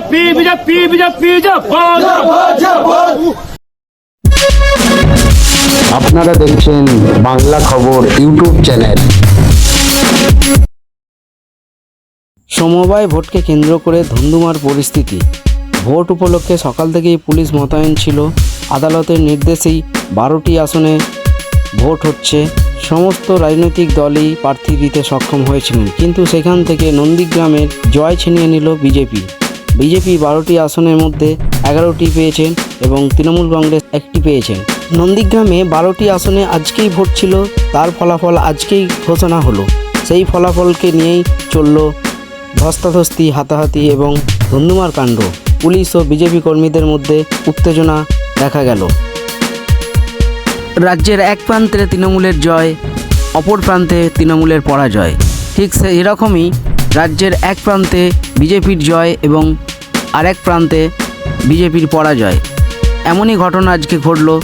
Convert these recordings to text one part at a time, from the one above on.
BJP BJP BJP আপনারা দেখছেন বাংলা খবর ইউটিউব চ্যানেল সমবায় ভোটকে কেন্দ্র করে ধুন্ধুমার পরিস্থিতি ভোট উপলক্ষে সকাল থেকেই পুলিশ মোতায়েন ছিল আদালতের নির্দেশেই বারোটি আসনে ভোট হচ্ছে সমস্ত রাজনৈতিক দলই প্রার্থী দিতে সক্ষম হয়েছিলেন কিন্তু সেখান থেকে নন্দীগ্রামের জয় ছিনিয়ে নিল বিজেপি বিজেপি বারোটি আসনের মধ্যে এগারোটি পেয়েছেন এবং তৃণমূল কংগ্রেস একটি পেয়েছেন। নন্দীগ্রামে বারোটি আসনে আজকেই ভোট ছিল, তার ফলাফল আজকেই ঘোষণা হলো। সেই ফলাফলকে নিয়েই চলল ধস্তাধস্তি, হাতাহাতি এবং ধুন্ধুমার কাণ্ড। পুলিশ ও বিজেপি কর্মীদের মধ্যে উত্তেজনা দেখা গেল। রাজ্যের এক প্রান্তে তৃণমূলের জয়, অপর প্রান্তে তৃণমূলের পরাজয়। ঠিক সেই এরকমই রাজ্যের এক প্রান্তে বিজেপির জয় এবং আরেক প্রান্তে বিজেপির পরাজয়। এমনই ঘটনা আজকে ঘটল।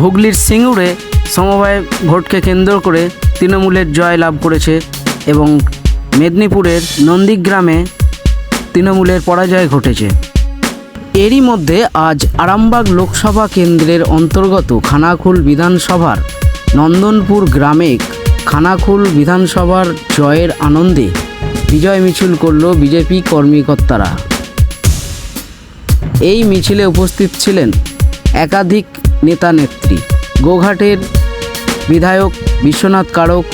হুগলির সিঙ্গুরে সমবায় ভোটকে কেন্দ্র করে তৃণমূলের জয় লাভ করেছে এবং মেদিনীপুরের নন্দীগ্রামে তৃণমূলের পরাজয় ঘটেছে। এরই মধ্যে আজ আরামবাগ লোকসভা কেন্দ্রের অন্তর্গত খানাকুল বিধানসভার নন্দনপুর গ্রামে খানাকুল বিধানসভার জয়ের আনন্দে বিজয় মিছিল করল বিজেপি কর্মীকর্তারা। এই মিছিলে উপস্থিত ছিলেন একাধিক নেতা নেত্রী। গোঘাটের বিধায়ক বিশ্বনাথ কারক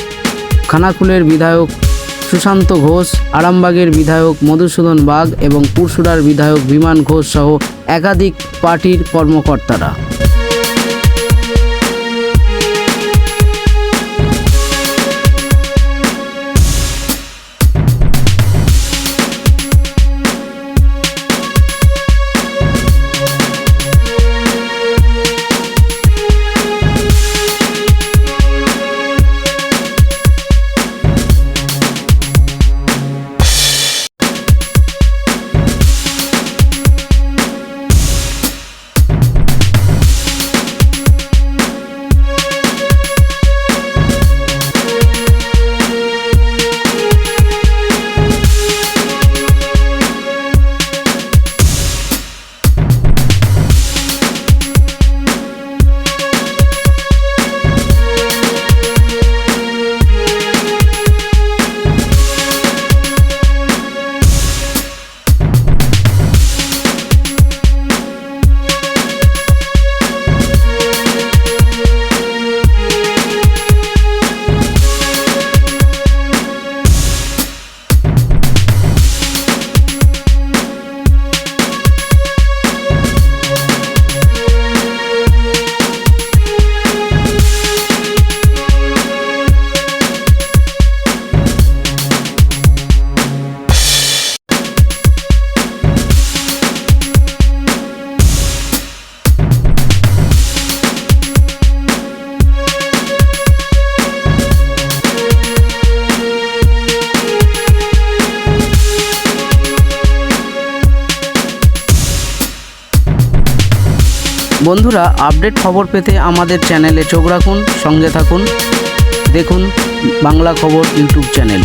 খানাকুলের বিধায়ক সুশান্ত ঘোষ, আরামবাগের বিধায়ক মধুসূদন বাগ এবং পুরসুরার বিধায়ক বিমান ঘোষ সহ একাধিক পার্টির কর্মকর্তারা। বন্ধুরা আপডেট খবর পেতে আমাদের চ্যানেলে চোখ রাখুন, সঙ্গে থাকুন। দেখুন বাংলা খবর ইউটিউব চ্যানেল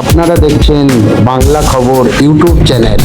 আপনারা দেখছেন বাংলা খবর ইউটিউব চ্যানেল